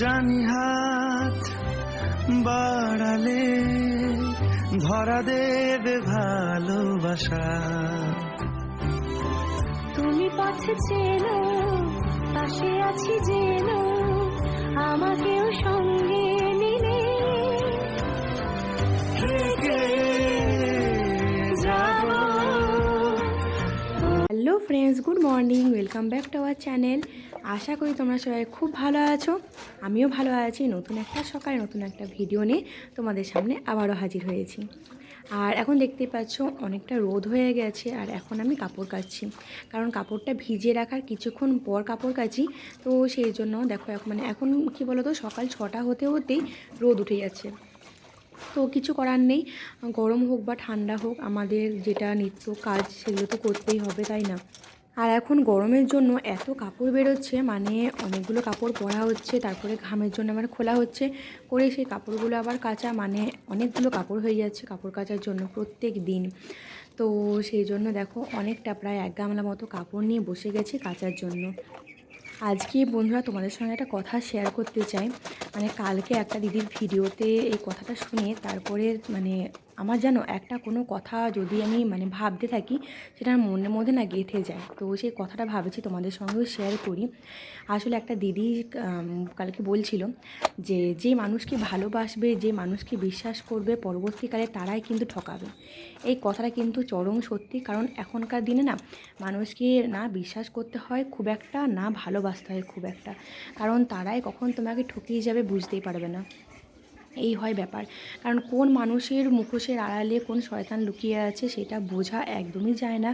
জানি হাত বাড়ালে ধরা দেবে ভালোবাসা। তুমি পথে চেনো পাশে আছি যেন আমাকেও সঙ্গে নিলে। Hello friends good morning welcome back to our channel. আশা করি তোমরা সবাই খুব ভালো আছো। আমিও ভালো আছি। নতুন একটা সকালে নতুন একটা ভিডিও নিয়ে তোমাদের সামনে আবারও হাজির হয়েছি। আর এখন দেখতে পাচ্ছ, অনেকটা রোদ হয়ে গেছে আর এখন আমি কাপড় কাচ্ছি। কারণ কাপড়টা ভিজিয়ে রাখার কিছুক্ষণ পর কাপড় কাচি। তো সেই জন্য দেখো এখন মানে এখন কি বলো তো সকাল ছটা হতে হতেই রোদ উঠে যাচ্ছে। তো কিছু করার নেই। গরম হোক বা ঠান্ডা হোক, আমাদের যেটা নিত্য কাজ সেগুলো তো করতেই হবে, তাই না? আর এখন গরমের জন্য এত কাপড় বেরোচ্ছে মানে অনেকগুলো কাপড় পরা হচ্ছে, তারপরে ঘামের জন্য আবার খোলা হচ্ছে, করে সেই কাপড়গুলো আবার কাচা মানে অনেকগুলো কাপড় হয়ে যাচ্ছে কাপড় কাচার জন্য প্রত্যেক দিন। তো সেই জন্য দেখো অনেকটা প্রায় এক গামলা মতো কাপড় নিয়ে বসে গেছি কাচার জন্য। আজকে বন্ধুরা তোমাদের সঙ্গে একটা কথা শেয়ার করতে চাই। মানে কালকে একটা দিদির ভিডিওতে এই কথাটা শুনে তারপরে মানে আমার যেন একটা কোনো কথা যদি আমি মানে ভাবতে থাকি, সেটা মনের মধ্যে না গেঁথে যায়। তো সেই কথাটা ভাবছি, তোমাদের সঙ্গেও শেয়ার করি। আসলে একটা দিদি কালকে বলছিল যে যে মানুষকে ভালোবাসবে, যে মানুষকে বিশ্বাস করবে, পরবর্তীকালে তারাই কিন্তু ঠকাবে। এই কথাটা কিন্তু চরম সত্যি, কারণ এখনকার দিনে না মানুষকে না বিশ্বাস করতে হয়, খুব একটা না ভালোবাসতে হয়, খুব একটা। কারণ তারাই কখন তোমাকে ঠকিয়ে যাবে বুঝতেই পারবে না। এই হয় ব্যাপার। কারণ কোন মানুষের মুখোশের আড়ালে কোন শয়তান লুকিয়ে আছে সেটা বোঝা একদমই যায় না।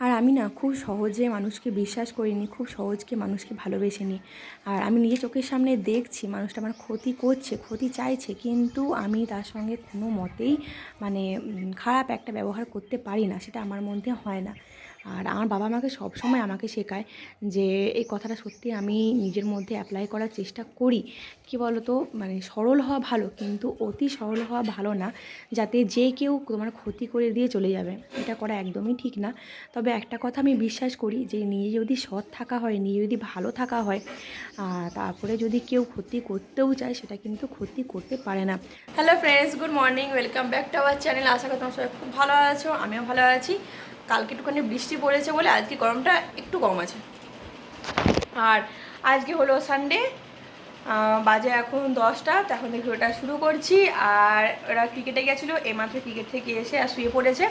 আর আমি না খুব সহজে মানুষকে বিশ্বাস করিনি, খুব সহজকে মানুষকে ভালোবেসে নিই আর আমি নিজের চোখের সামনে দেখছি মানুষটা আমার ক্ষতি করছে, ক্ষতি চাইছে, কিন্তু আমি তার সঙ্গে কোনো মতেই মানে খারাপ একটা ব্যবহার করতে পারি না, সেটা আমার মধ্যে হয় না। আর আমার বাবা আমাকে সবসময় আমাকে শেখায় যে এই কথাটা সত্যি আমি নিজের মধ্যে অ্যাপ্লাই করার চেষ্টা করি। কি বলতো? মানে সরল হওয়া ভালো, কিন্তু অতি সরল হওয়া ভালো না, যাতে যে কেউ তোমার ক্ষতি করে দিয়ে চলে যাবে। এটা করা একদমই ঠিক না। তবে একটা কথা আমি বিশ্বাস করি যে নিজে যদি সৎ থাকা হয়, নিজে যদি ভালো থাকা হয় তারপরে যদি কেউ ক্ষতি করতেও চায়, সেটা কিন্তু ক্ষতি করতে পারে না। Hello friends good morning welcome back to our channel আশা করি তোমার সবাই খুব ভালো আছো, আমিও ভালো আছি। কালকে একটুখানি বৃষ্টি পড়েছে বলে আজকে গরমটা একটু কম আছে। আর আজকে হলো সানডে বাজে এখন দশটা তখন থেকে ওটা শুরু করছি। আর ওরা ক্রিকেটে গেছিল এইমাত্র ক্রিকেট থেকে এসে আর শুয়ে পড়েছে।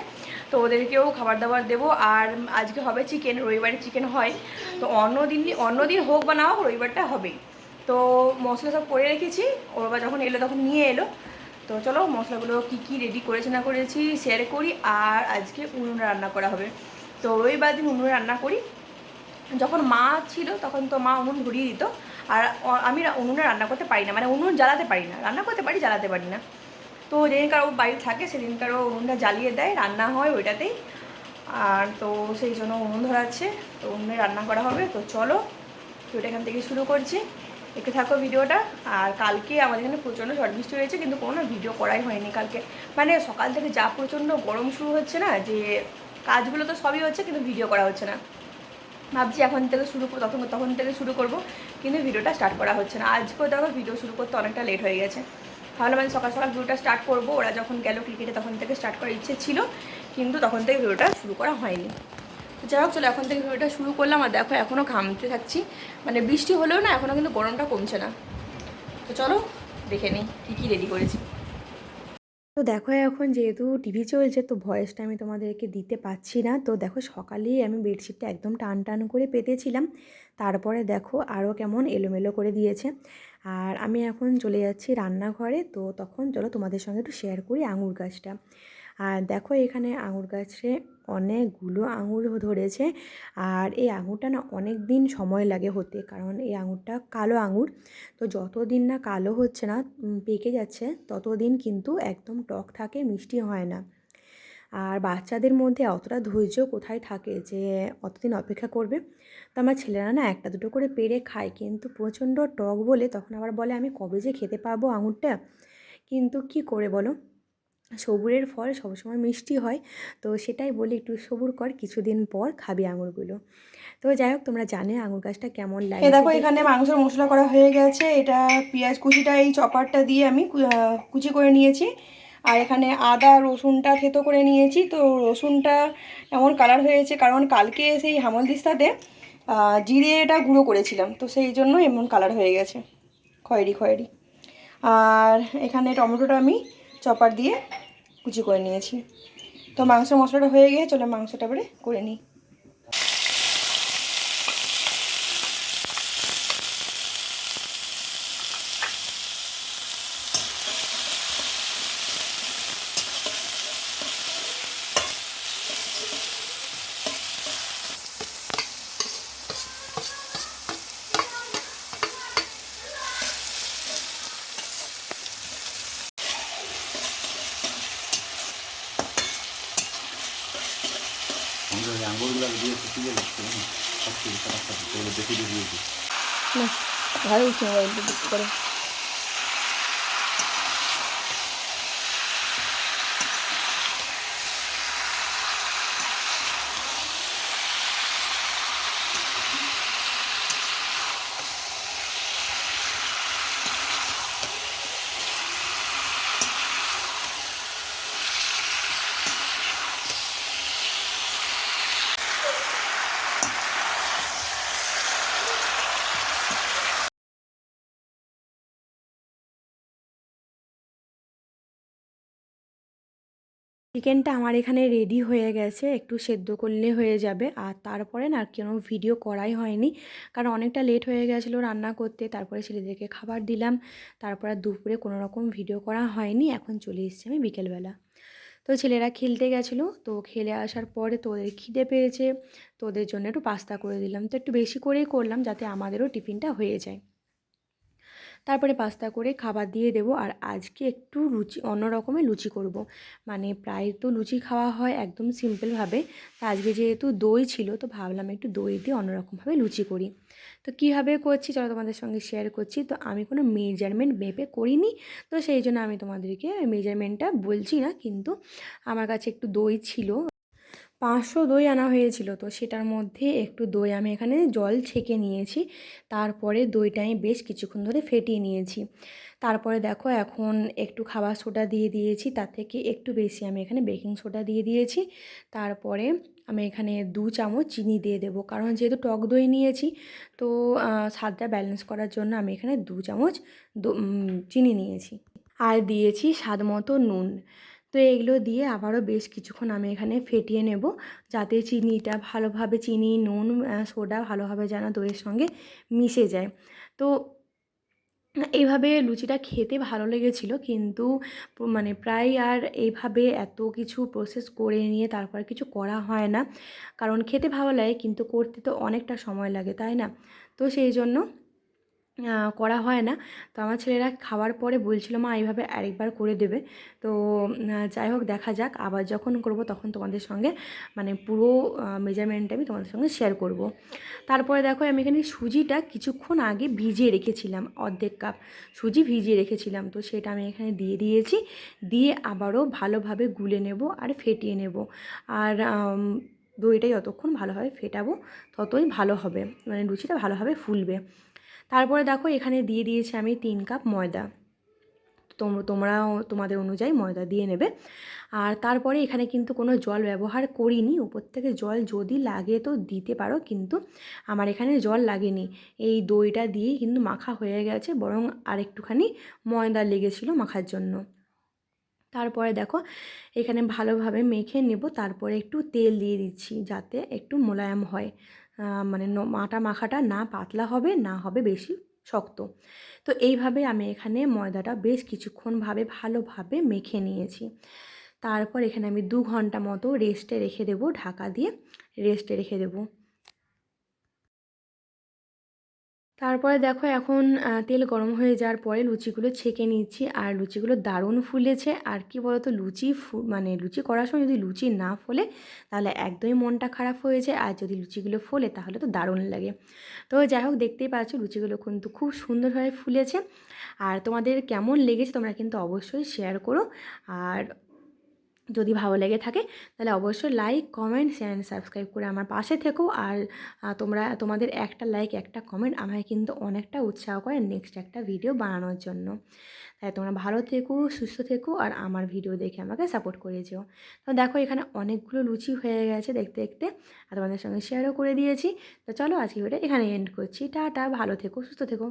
তো ওদেরকেও খাবার দাবার দেবো। আর আজকে হবে চিকেন রবিবারে চিকেন হয়। তো অন্য দিন অন্য দিন হোক বা না হোক, রবিবারটা হবেই। তো মশলা সব করে রেখেছি। ওর বাবা যখন এলো তখন নিয়ে এলো। তো চলো মশলাগুলো কী কী রেডি করেছে না করেছি শেয়ার করি আর আজকে উনুনে রান্না করা হবে। তো রবিবার দিন উনুনে রান্না করি, যখন মা ছিল তখন তো মা উনুন ঘুরিয়ে দিত। আর আমি উনুনে রান্না করতে পারি না মানে উনুন জ্বালাতে পারি না। রান্না করতে পারি, জ্বালাতে পারি না। তো যেদিনকার ও বাড়ি থাকে, সেদিনকার ও উনুনটা জ্বালিয়ে দেয়, রান্না হয় ওইটাতেই। আর তো সেই জন্য উনুন ধরাচ্ছে, তো উনুনে রান্না করা হবে। তো চলো ভিডিওটা এখান থেকে শুরু করছি। দেখতে থাকো ভিডিওটা। আর কালকে আমাদের এখানে প্রচণ্ড ঝড় বৃষ্টি হয়েছে, কিন্তু কোনো ভিডিও করাই হয়নি কালকে। মানে সকাল থেকে যা প্রচণ্ড গরম শুরু হচ্ছে না, যে কাজগুলো তো সবই হচ্ছে, কিন্তু ভিডিও করা হচ্ছে না। ভাবছি এখন থেকে শুরু তখন তখন থেকে শুরু করব, কিন্তু ভিডিওটা স্টার্ট করা হচ্ছে না। আজকেও দেখো ভিডিও শুরু করতে অনেকটা লেট হয়ে গেছে। ভাবলাম আমি সকাল সকাল ভিডিওটা স্টার্ট করব। ওরা যখন গেল ক্রিকেটে তখন থেকে স্টার্ট করার ইচ্ছে ছিল, কিন্তু তখন থেকে ভিডিওটা শুরু করা হয়নি। যাই হোক, চলো এখন থেকে ভিডিওটা শুরু করলাম। আর দেখো এখনও ঘামতে থাকছি। মানে বৃষ্টি হলেও না এখনও কিন্তু গরমটা কমছে না। তো চলো, দেখে নিই কী কী রেডি করেছি। তো দেখো, এখন যেহেতু টিভি চলছে, তো ভয়েসটা আমি তোমাদেরকে দিতে পাচ্ছি না। তো দেখো, সকালেই আমি বেডশিটটা একদম টান টান করে পেতেছিলাম। তারপরে দেখো আরও কেমন এলোমেলো করে দিয়েছে। আর আমি এখন চলে যাচ্ছি রান্নাঘরে। তো তখন চলো তোমাদের সঙ্গে একটু শেয়ার করি আঙুর গাছটা। আর দেখো এখানে আঙুর গাছে অনেকগুলো আঙুর ধরেছে। আর এই আঙুরটা না অনেক দিন সময় লাগে হতে, কারণ এই আঙুরটা কালো আঙুর। তো যতদিন না কালো হচ্ছে না পেকে যাচ্ছে, ততদিন কিন্তু একদম টক থাকে, মিষ্টি হয় না। আর বাচ্চাদের মধ্যে অতটা ধৈর্য কোথায় থাকে যে অতদিন অপেক্ষা করবে? তো আমার ছেলেরা না একটা দুটো করে পেরে খায়, কিন্তু প্রচণ্ড টক বলে, তখন আবার বলে, আমি কবে যে খেতে পাবো আঙুরটা? কিন্তু কি করে বলো? সবুরের ফল সবসময় মিষ্টি হয়। তো সেটাই বলি একটু সবুর কর কিছুদিন পর খাবি আঙুরগুলো। তো যাই হোক তোমরা জানে আঙুর গাছটা কেমন লাগে। দেখো এখানে মাংসের মশলা করা হয়ে গেছে। এটা পেঁয়াজ কুচিটা এই চপারটা দিয়ে আমি কুচি করে নিয়েছি। আর এখানে আদা রসুনটা থেতো করে নিয়েছি। তো রসুনটা এমন কালার হয়েছে কারণ কালকে সেই হামল দিস্তাতে আহ, জিরেটা গুঁড়ো করেছিলাম। তো সেই জন্য এমন কালার হয়ে গেছে। খয়েরি খয়েরি। আর এখানে টমেটোটা আমি চপার দিয়ে কুচি করে নিয়েছি। তো মাংস মশলাটা হয়ে গিয়ে চলে মাংসটা এবারে করে নিই আমাদের ওই আঙুরগুলো দিয়ে শুকিয়ে যাচ্ছে না বেশি বুক করে চিকেনটা আমার এখানে রেডি হয়ে গেছে। একটু সেদ্ধ করলে হয়ে যাবে। আর তারপরে না কোনো ভিডিও করাই হয়নি। কারণ অনেকটা লেট হয়ে গেছিল রান্না করতে। তারপরে ছেলেদেরকে খাবার দিলাম। তারপরে দুপুরে কোনো রকম ভিডিও করা হয়নি। এখন চলে এসেছি আমি বিকেলবেলা। তো ছেলেরা খেলতে গেছিল। তো খেলে আসার পরে তো ওদের খিদে পেয়েছে। তো ওদের জন্য একটু পাস্তা করে দিলাম। তো একটু বেশি করেই করলাম যাতে আমাদেরও টিফিনটা হয়ে যায়। তারপরে পাস্তা করে খাবার দিয়ে দেবো আর আজকে একটু লুচি অন্য রকমের লুচি করব। মানে প্রায় তো লুচি খাওয়া হয় একদম সিম্পলভাবে। তা আজকে যেহেতু দই ছিল, তো ভাবলাম একটু দই দিয়ে অন্যরকমভাবে লুচি করি। তো কীভাবে করছি চলো তোমাদের সঙ্গে শেয়ার করছি। তো আমি কোনো মেজারমেন্ট মেপে করিনি, তো সেই জন্য আমি তোমাদেরকে মেজারমেন্টটা বলছি না। কিন্তু আমার কাছে একটু দই ছিল। পাঁচশো দই আনা হয়েছিল তো সেটার মধ্যে একটু দই আমি এখানে জল ছেঁকে নিয়েছি। তারপরে দইটা আমি বেশ কিছুক্ষণ ধরে ফেটিয়ে নিয়েছি। তারপরে দেখো এখন একটু খাবার সোডা দিয়ে দিয়েছি, তার থেকে একটু বেশি আমি এখানে বেকিং সোডা দিয়ে দিয়েছি। তারপরে আমি এখানে দু চামচ চিনি দিয়ে দেবো, কারণ যেহেতু টক দই নিয়েছি, তো স্বাদটা ব্যালেন্স করার জন্য আমি এখানে দু চামচ চিনি নিয়েছি। আর দিয়েছি স্বাদ মতো নুন। তো এগুলো দিয়ে আবারও বেশ কিছুক্ষণ আমি এখানে ফেটিয়ে নেব। যাতে চিনিটা ভালোভাবে চিনি, নুন সোডা ভালোভাবে যেন দইয়ের সঙ্গে মিশে যায়। তো এইভাবে লুচিটা খেতে ভালো লেগেছিল কিন্তু মানে প্রায় আর এইভাবে এত কিছু প্রসেস করে নিয়ে তারপর কিছু করা হয় না। কারণ খেতে ভালো লাগে কিন্তু করতে তো অনেকটা সময় লাগে, তাই না? তো সেই জন্য করা হয় না। তো আমার ছেলেরা খাওয়ার পরে বলছিল মা এইভাবে আরেকবার করে দেবে। তো যাই হোক দেখা যাক। আবার যখন করব তখন তোমাদের সঙ্গে মানে পুরো মেজারমেন্টটা আমি তোমাদের সঙ্গে শেয়ার করব। তারপরে দেখো আমি এখানে সুজিটা কিছুক্ষণ আগে ভিজিয়ে রেখেছিলাম অর্ধেক কাপ সুজি ভিজিয়ে রেখেছিলাম। তো সেটা আমি এখানে দিয়ে দিয়েছি। দিয়ে আবারও ভালোভাবে গুলে নেব আর ফেটিয়ে নেব। আর আম, দইটা যতক্ষণ ভালোভাবে ফেটাবো ততই ভালো হবে। মানে লুচিটা ভালোভাবে ফুলবে। তারপরে দেখো এখানে দিয়ে দিয়েছি আমি তিন কাপ ময়দা। তোমরা তোমরাও তোমাদের অনুযায়ী ময়দা দিয়ে নেবে। আর তারপরে এখানে কিন্তু কোনো জল ব্যবহার করিনি। উপর থেকে জল যদি লাগে তো দিতে পারো, কিন্তু আমার এখানে জল লাগেনি। এই দইটা দিয়েই কিন্তু মাখা হয়ে গেছে, বরং আরেকটুখানি ময়দা লেগেছিলো মাখার জন্য। তারপরে দেখো এখানে ভালোভাবে মেখে নেব, তারপরে একটু তেল দিয়ে দিচ্ছি যাতে একটু মোলায়েম হয়। মানে মাটা মাখাটা না পাতলা হবে, না হবে বেশি শক্ত। তো এইভাবে আমি এখানে ময়দাটা বেশ কিছুক্ষণভাবে ভালোভাবে মেখে নিয়েছি। তারপর এখানে আমি দু ঘণ্টা মতো রেস্টে রেখে দেব, ঢাকা দিয়ে রেস্টে রেখে দেবো। তারপরে দেখো এখন তেল গরম হয়ে যাওয়ার পরে লুচিগুলো ছেঁকে নিচ্ছি। আর লুচিগুলো দারুণ ফুলেছে। আর কি বলতো, লুচি মানে লুচি করার সময় যদি লুচি না ফোলে, তাহলে একদমই মনটা খারাপ হয়ে যায়। আর যদি লুচিগুলো ফোলে, তাহলে তো দারুণ লাগে। তো যাই হোক, দেখতেই পাচ্ছ লুচিগুলো কিন্তু খুব সুন্দরভাবে ফুলেছে। আর তোমাদের কেমন লেগেছে, তোমরা কিন্তু অবশ্যই শেয়ার করো। আর যদি ভালো লেগে থাকে, তাহলে অবশ্যই লাইক কমেন্ট অ্যান্ড সাবস্ক্রাইব করে আমার পাশে থেকো। আর তোমরা, তোমাদের একটা লাইক একটা কমেন্ট আমাকে কিন্তু অনেকটা উৎসাহ করে নেক্সট একটা ভিডিও বানানোর জন্য। তাই তোমরা ভালো থেকো, সুস্থ থেকো, আর আমার ভিডিও দেখে আমাকে সাপোর্ট করে যেও। তো দেখো, এখানে অনেকগুলো লুচি হয়ে গেছে দেখতে দেখতে, আর তোমাদের সঙ্গে শেয়ারও করে দিয়েছি। তো চলো আজকে ভিডিওটা এখানে এন্ড করছি। টাটা, ভালো থেকো, সুস্থ থেকো।